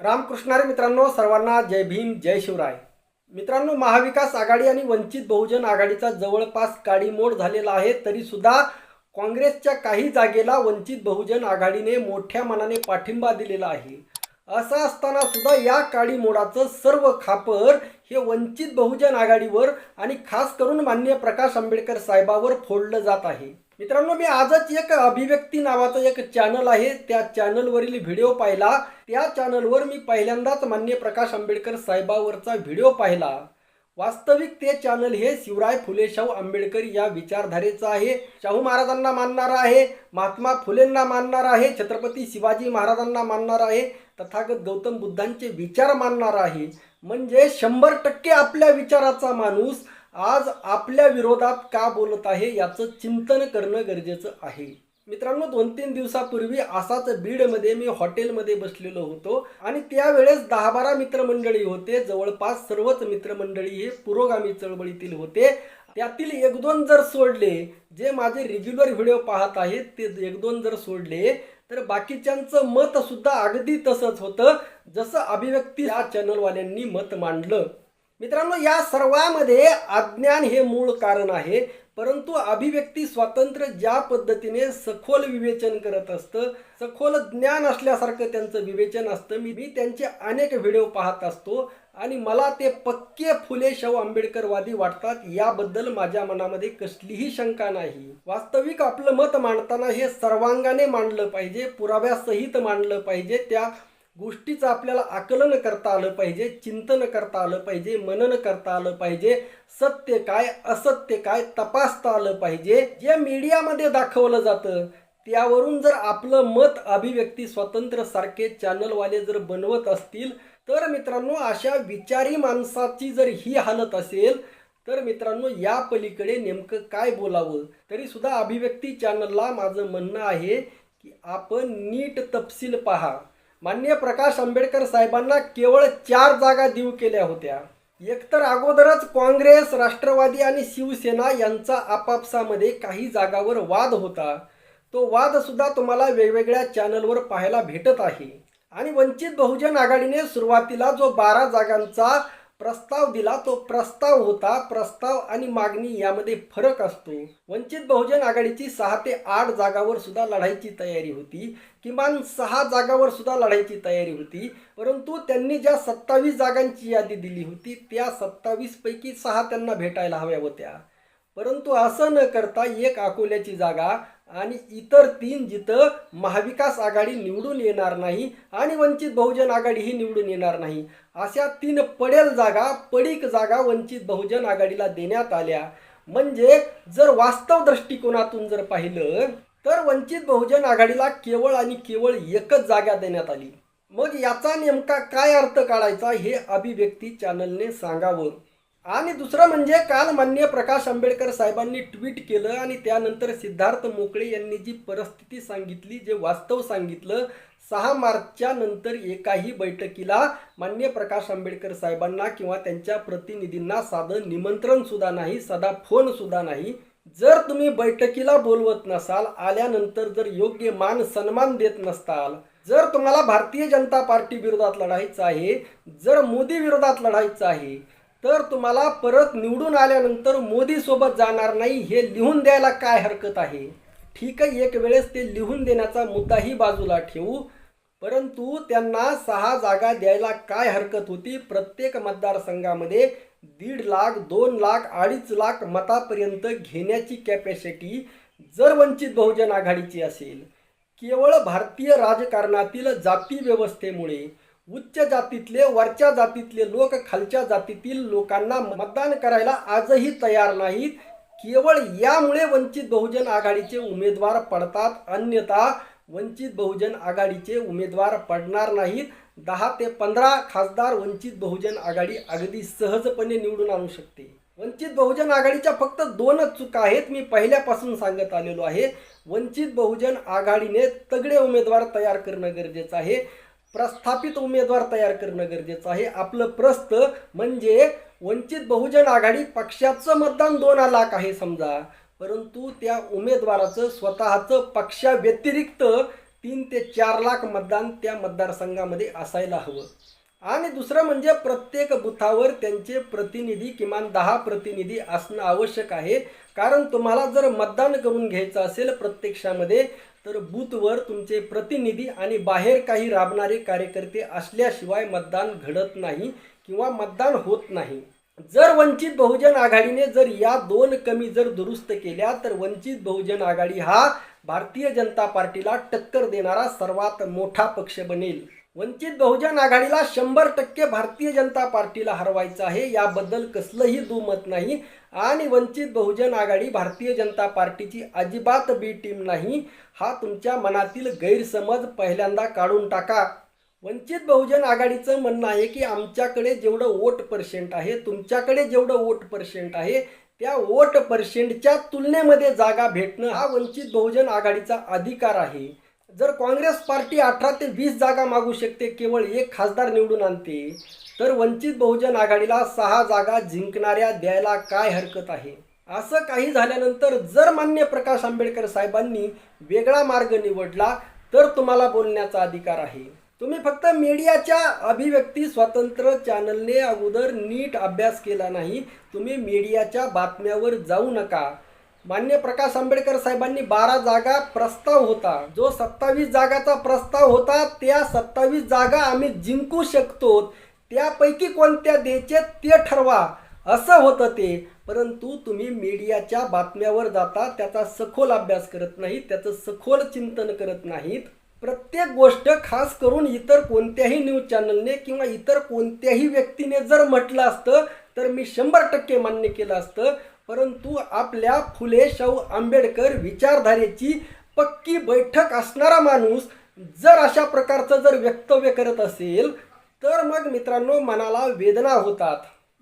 रामकृष्णारे मित्रांनो सर्वांना जय भीम जय शिवराय. मित्रांनो महाविकास आघाडी आणि वंचित बहुजन आघाडीचा जवळपास काडीमोड झालेला आहे तरी सुद्धा काँग्रेसच्या काही जागेला वंचित बहुजन आघाडीने मोठ्या मनाने पाठिंबा दिलेला आहे. असं असताना सुद्धा या काडीमोडाचं सर्व खापर हे वंचित बहुजन आघाडीवर आणि खास करून मान्य प्रकाश आंबेडकर साहेबावर फोडलं जात आहे. मित्रांनो मी आजच एक अभिव्यक्ती नावाचं एक चॅनल आहे. त्या चॅनलवरील व्हिडिओ पाहिला. त्या चॅनलवर मी पहिल्यांदाच मान्य प्रकाश आंबेडकर साहेबावरचा व्हिडिओ पाहिला. वास्तविक ते चॅनल हे शिवराय फुले शाहू आंबेडकर या विचारधारेचं आहे. शाहू महाराजांना मानणार आहे. महात्मा फुलेंना मानणार आहे. छत्रपती शिवाजी महाराजांना मानणार आहे. तथागत गौतम बुद्धांचे विचार मानणार आहे. म्हणजे शंभर टक्के आपल्या विचाराचा माणूस आज आपल्या विरोधात का बोलत आहे याचं चिंतन करणं गरजेचं आहे. मित्रांनो दोन तीन दिवसापूर्वी असाच बीडमध्ये मी हॉटेलमध्ये बसलेलो होतो आणि त्यावेळेस दहा बारा मित्रमंडळी होते. जवळपास सर्वच मित्रमंडळी हे पुरोगामी चळवळीतील होते. त्यातील एक दोन जर सोडले जे माझे रेग्युलर व्हिडिओ पाहत आहेत ते एक दोन जर सोडले तर बाकीच्यांचं मत सुद्धा अगदी तसंच होतं. जसं अभिव्यक्ती या चॅनलवाल्यांनी मत मांडलं. मित्रांनो या सर्वामध्ये अज्ञान हे मूळ कारण आहे परंतु अभिव्यक्ती स्वातंत्र्य ज्या पद्धतीने सखोल विवेचन करत असतं सखोल ज्ञान असल्यासारखं त्यांचं विवेचन असतं. मी मी त्यांचे अनेक व्हिडिओ पाहत असतो आणि मला ते पक्के फुले शाहू आंबेडकरवादी वाटतात याबद्दल माझ्या मनामध्ये कसलीही शंका नाही. वास्तविक आपलं मत मांडताना हे सर्वांगाने मांडलं पाहिजे पुराव्यासहित मांडलं पाहिजे त्या गोष्टीचं आपल्याला आकलन करता आलं पाहिजे चिंतन करता आलं पाहिजे मनन करता आलं पाहिजे सत्य काय असत्य काय तपासता आलं पाहिजे. जे मीडियामध्ये दाखवलं जातं त्यावरून जर आपलं मत अभिव्यक्ती स्वतंत्र सारखे चॅनलवाले जर बनवत असतील तर मित्रांनो अशा विचारी माणसाची जर ही हालत असेल तर मित्रांनो या पलीकडे नेमकं काय बोलावं? तरी सुद्धा अभिव्यक्ती चॅनलला माझं म्हणणं आहे की आपण नीट तपशील पहा. मान्य प्रकाश आंबेडकर साहेबांना केवळ चार जागा देऊ केल्या होत्या. एकतर अगोदरच काँग्रेस राष्ट्रवादी आणि शिवसेना यांचा आपापसामध्ये काही जागावर वाद होता. तो वादसुद्धा तुम्हाला वेगवेगळ्या चॅनलवर पाहायला भेटत आहे. आणि वंचित बहुजन आघाडीने सुरुवातीला जो बारा जागांचा प्रस्ताव दिला तो प्रस्ताव होता. प्रस्ताव आणि मागणी यामध्ये फरक असतो वंचित बहुजन आघाडीची सहा ते आठ जागावर सुद्धा लढायची तयारी होती. किमान सहा जागावर सुद्धा लढायची तयारी होती. परंतु त्यांनी ज्या सत्तावीस जागांची यादी दिली होती त्या सत्तावीस पैकी सहा त्यांना भेटायला हव्या होत्या. परंतु असं न करता एक अकोल्याची जागा आणि इतर तीन जिथं महाविकास आघाडी निवडून येणार नाही आणि वंचित बहुजन आघाडी ही निवडून येणार नाही अशा तीन पडेल जागा पडीक जागा वंचित बहुजन आघाडीला देण्यात आल्या. म्हणजे जर वास्तव दृष्टिकोनातून जर पाहिलं तर वंचित बहुजन आघाडीला केवळ आणि केवळ एकच जागा देण्यात आली. मग याचा नेमका काय अर्थ काढायचा हे अभिव्यक्ती चॅनलने सांगावं. आणि दुसरं म्हणजे काल मान्य प्रकाश आंबेडकर साहेबांनी ट्विट केलं आणि त्यानंतर सिद्धार्थ मोकळे यांनी जी परिस्थिती सांगितली जे वास्तव सांगितलं सहा मार्चच्या नंतर एकाही बैठकीला मान्य प्रकाश आंबेडकर साहेबांना किंवा त्यांच्या प्रतिनिधींना साधं निमंत्रण सुद्धा नाही साधा फोन सुद्धा नाही. जर तुम्ही बैठकीला बोलवत नसाल आल्यानंतर जर योग्य मान सन्मान देत नसताल जर तुम्हाला भारतीय जनता पार्टी विरोधात लढायचं आहे जर मोदी विरोधात लढायचं आहे तर तुम्हाला परत निवडून आल्यानंतर मोदीसोबत जाणार नाही हे लिहून द्यायला काय हरकत आहे? ठीक आहे एक वेळेस ते लिहून देण्याचा मुद्दाही बाजूला ठेवू. परंतु त्यांना सहा जागा द्यायला काय हरकत होती? प्रत्येक मतदारसंघामध्ये दीड लाख दोन लाख अडीच लाख मतापर्यंत घेण्याची कॅपॅसिटी जर वंचित बहुजन आघाडीची असेल केवळ भारतीय राजकारणातील जाती व्यवस्थेमुळे उच्च जातीतले वरच्या जातीतले लोक खालच्या जातीतील लोकांना मतदान करायला आजही तयार नाहीत. केवळ यामुळे वंचित बहुजन आघाडीचे उमेदवार पडतात. अन्यथा वंचित बहुजन आघाडीचे उमेदवार पडणार नाहीत. दहा ते पंधरा खासदार वंचित बहुजन आघाडी अगदी सहजपणे निवडून आणू शकते वंचित बहुजन आघाडीच्या फक्त दोनच चुका आहेत. मी पहिल्यापासून सांगत आलेलो आहे. वंचित बहुजन आघाडीने तगडे उमेदवार तयार करणं गरजेचं आहे. प्रस्थापित उमेदवार तयार करणं गरजेचं आहे. आपलं प्रस्त म्हणजे वंचित बहुजन आघाडी पक्षाचं मतदान दोन लाख आहे समजा. परंतु त्या उमेदवाराचं स्वतःचं पक्षाव्यतिरिक्त तीन ते चार लाख मतदान त्या मतदारसंघामध्ये असायला हवं. आणि दुसरं म्हणजे प्रत्येक बुथावर त्यांचे प्रतिनिधी किमान दहा प्रतिनिधी असणं आवश्यक आहे. कारण तुम्हाला जर मतदान करून घ्यायचं असेल प्रत्यक्षामध्ये तर बूथवर तुमचे प्रतिनिधी आणि बाहेर काही राबणारे कार्यकर्ते असल्याशिवाय मतदान घडत नाही किंवा मतदान होत नाही. जर वंचित बहुजन आघाडीने जर या दोन कमी जर दुरुस्त केल्या तर वंचित बहुजन आघाडी हा भारतीय जनता पार्टीला टक्कर देणारा सर्वात मोठा पक्ष बनेल. वंचित बहुजन आघाडीला शंभर टक्के भारतीय जनता पार्टीला हरवायचं आहे याबद्दल कसलंही दुमत नाही. आणि वंचित बहुजन आघाडी भारतीय जनता पार्टीची अजिबात बी टीम नाही हा तुमच्या मनातील गैरसमज पहिल्यांदा काढून टाका. वंचित बहुजन आघाडीचं म्हणणं आहे की आमच्याकडे जेवढं वोट पर्सेंट आहे तुमच्याकडे जेवढं वोट पर्सेंट आहे त्या वोट पर्सेंटच्या तुलनेमध्ये जागा भेटणं हा वंचित बहुजन आघाडीचा अधिकार आहे. जर काँग्रेस पार्टी अठरा ते वीस जागा मागू शकते केवळ एक खासदार निवडून आणते तर वंचित बहुजन आघाडीला सहा जागा जिंकणाऱ्या द्यायला काय हरकत आहे? असं काही झाल्यानंतर जर मान्य प्रकाश आंबेडकर साहेबांनी वेगळा मार्ग निवडला तर तुम्हाला बोलण्याचा अधिकार आहे. तुम्ही फक्त मीडियाच्या अभिव्यक्ती स्वातंत्र्य चॅनलने अगोदर नीट अभ्यास केला नाही तुम्ही मीडियाच्या बातम्यावर जाऊ नका. मान्य प्रकाश आंबेडकर साहेबांनी बारा जागा प्रस्ताव होता. जो सत्तावीस जागाचा प्रस्ताव होता त्या सत्तावीस जागा आम्ही जिंकू शकतो. त्यापैकी कोणत्या द्यायचे ते ठरवा. असं होतं ते. परंतु तुम्ही मीडियाच्या बातम्यावर जाता त्याचा सखोल अभ्यास करत नाहीत त्याचं सखोल चिंतन करत नाहीत. प्रत्येक गोष्ट खास करून इतर कोणत्याही न्यूज चॅनलने किंवा इतर कोणत्याही व्यक्तीने जर म्हटलं असतं तर मी शंभर टक्के मान्य केलं असतं. परंतु आपल्या फुले शाहू आंबेडकर विचारधारेची पक्की बैठक असणारा माणूस जर अशा प्रकारचं जर वक्तव्य करत असेल तर मग मित्रांनो मनाला वेदना होतात.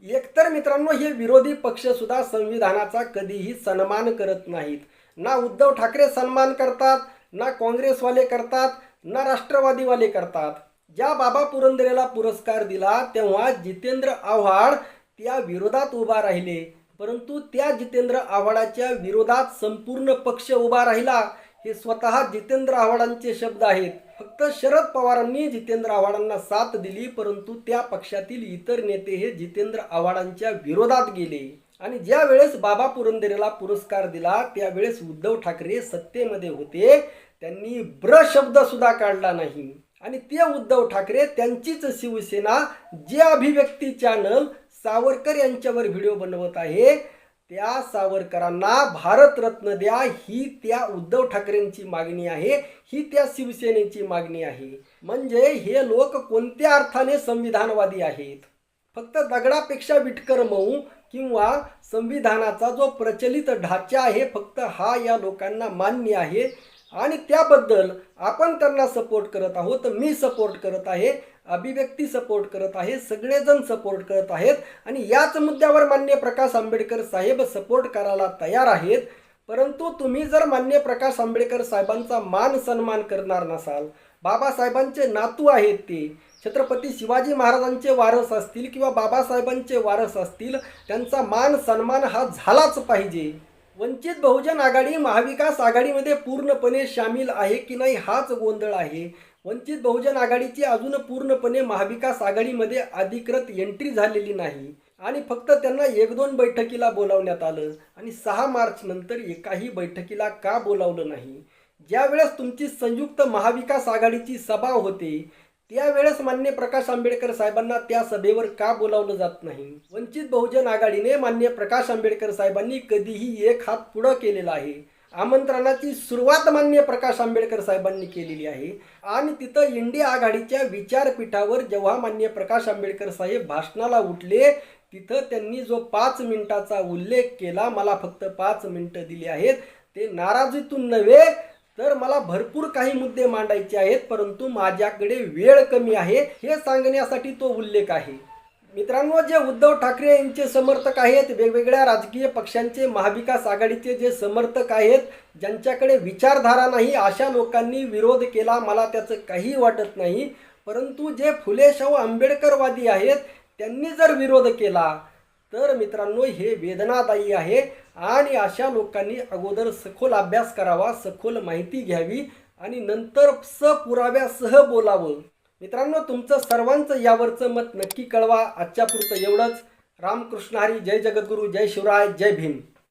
एकतर मित्रांनो हे विरोधी पक्षसुद्धा संविधानाचा कधीही सन्मान करत नाहीत. ना उद्धव ठाकरे सन्मान करतात ना काँग्रेसवाले करतात ना राष्ट्रवादीवाले करतात. ज्या बाबा पुरंदरेला पुरस्कार दिला तेव्हा जितेंद्र आव्हाड त्या विरोधात उभा राहिले. परंतु त्या जितेंद्र आव्हाडाच्या विरोधात संपूर्ण पक्ष उभा राहिला हे स्वतः जितेंद्र आव्हाडांचे शब्द आहेत. फक्त शरद पवारांनी जितेंद्र आव्हाडांना साथ दिली परंतु त्या पक्षातील इतर नेते हे जितेंद्र आव्हाडांच्या विरोधात गेले. आणि ज्या वेळेस बाबा पुरंदरेला पुरस्कार दिला त्यावेळेस उद्धव ठाकरे सत्तेमध्ये होते. त्यांनी ब्र शब्द सुद्धा काढला नाही. आणि ते उद्धव ठाकरे त्यांचीच शिवसेना जे अभिव्यक्ती चॅनल सावरकर यांच्यावर व्हिडिओ बनवत आहे. त्या सावरकरांना भारतरत्न द्या ही त्या उद्धव ठाकरेंची मागणी आहे ही त्या शिवसेनेची मागणी आहे. म्हणजे हे लोक कोणत्या अर्थाने संविधानवादी आहेत? फक्त दगडापेक्षा विटकर मऊ किंवा संविधानाचा जो प्रचलित ढाचा आहे फक्त हा या लोकांना मान्य आहे. आणि त्याबद्दल आपण त्यांना सपोर्ट करत आहोत. मी सपोर्ट करत आहे अभिव्यक्ती सपोर्ट करत आहे सगळेजण सपोर्ट करत आहेत. आणि याच मुद्द्यावर मान्य प्रकाश आंबेडकर साहेब सपोर्ट करायला तयार आहेत. परंतु तुम्ही जर मान्य प्रकाश आंबेडकर साहेबांचा मान सन्मान करणार नसाल बाबासाहेबांचे नातू आहेत ते छत्रपती शिवाजी महाराजांचे वारस असतील किंवा बाबासाहेबांचे वारस असतील त्यांचा मान सन्मान हा झालाच पाहिजे. वंचित बहुजन आघाडी महाविकास आघाडीमध्ये पूर्णपणे सामील आहे की नाही हाच गोंधळ आहे. वंचित बहुजन आघाडीची अजून पूर्णपणे महाविकास आघाडीमध्ये अधिकृत एंट्री झालेली नाही. आणि फक्त त्यांना एक दोन बैठकीला बोलावण्यात आलं आणि सहा मार्च नंतर एकाही बैठकीला का बोलावलं नाही? ज्यावेळेस तुमची संयुक्त महाविकास आघाडीची सभा होते त्यावेळेस मान्य प्रकाश आंबेडकर साहेबांना त्या सभेवर का बोलावलं जात नाही? वंचित बहुजन आघाडीने मान्य प्रकाश आंबेडकर साहेबांनी कधीही एक हात पुढं केलेला आहे. आमंत्रणाची सुरुवात मान्य प्रकाश आंबेडकर साहेबांनी केलेली आहे. आणि तिथं इंडिया आघाडीच्या विचारपीठावर जेव्हा मान्य प्रकाश आंबेडकर साहेब भाषणाला उठले तिथं त्यांनी जो पाच मिनिटाचा उल्लेख केला मला फक्त पाच मिनिटं दिली आहेत ते नाराजीतून नव्हे तर मला भरपूर काही मुद्दे मांडायचे आहेत परंतु माझ्याकडे वेळ कमी आहे. हे सांगण्यासाठी तो उल्लेख आहे. मित्रांनो जे उद्धव ठाकरे यांचे समर्थक आहेत वेगवेगळ्या राजकीय पक्षांचे महाविकास आघाडीचे जे समर्थक आहेत ज्यांच्याकडे विचारधारा नाही अशा लोकांनी विरोध केला. मला त्याचं काही वाटत नाही. परंतु जे फुले शाहू आंबेडकरवादी आहेत त्यांनी जर विरोध केला तर मित्रांनो हे वेदनादायी आहे. आणि अशा लोकांनी अगोदर सखोल अभ्यास करावा सखोल माहिती घ्यावी आणि नंतर सपुराव्यासह बोलावं. मित्रांनो तुमचं सर्वांचं यावरचं मत नक्की कळवा. आजच्या पुरतं एवढंच. रामकृष्ण हरी. जय जगद्गुरू. जय शिवराय. जय भीम.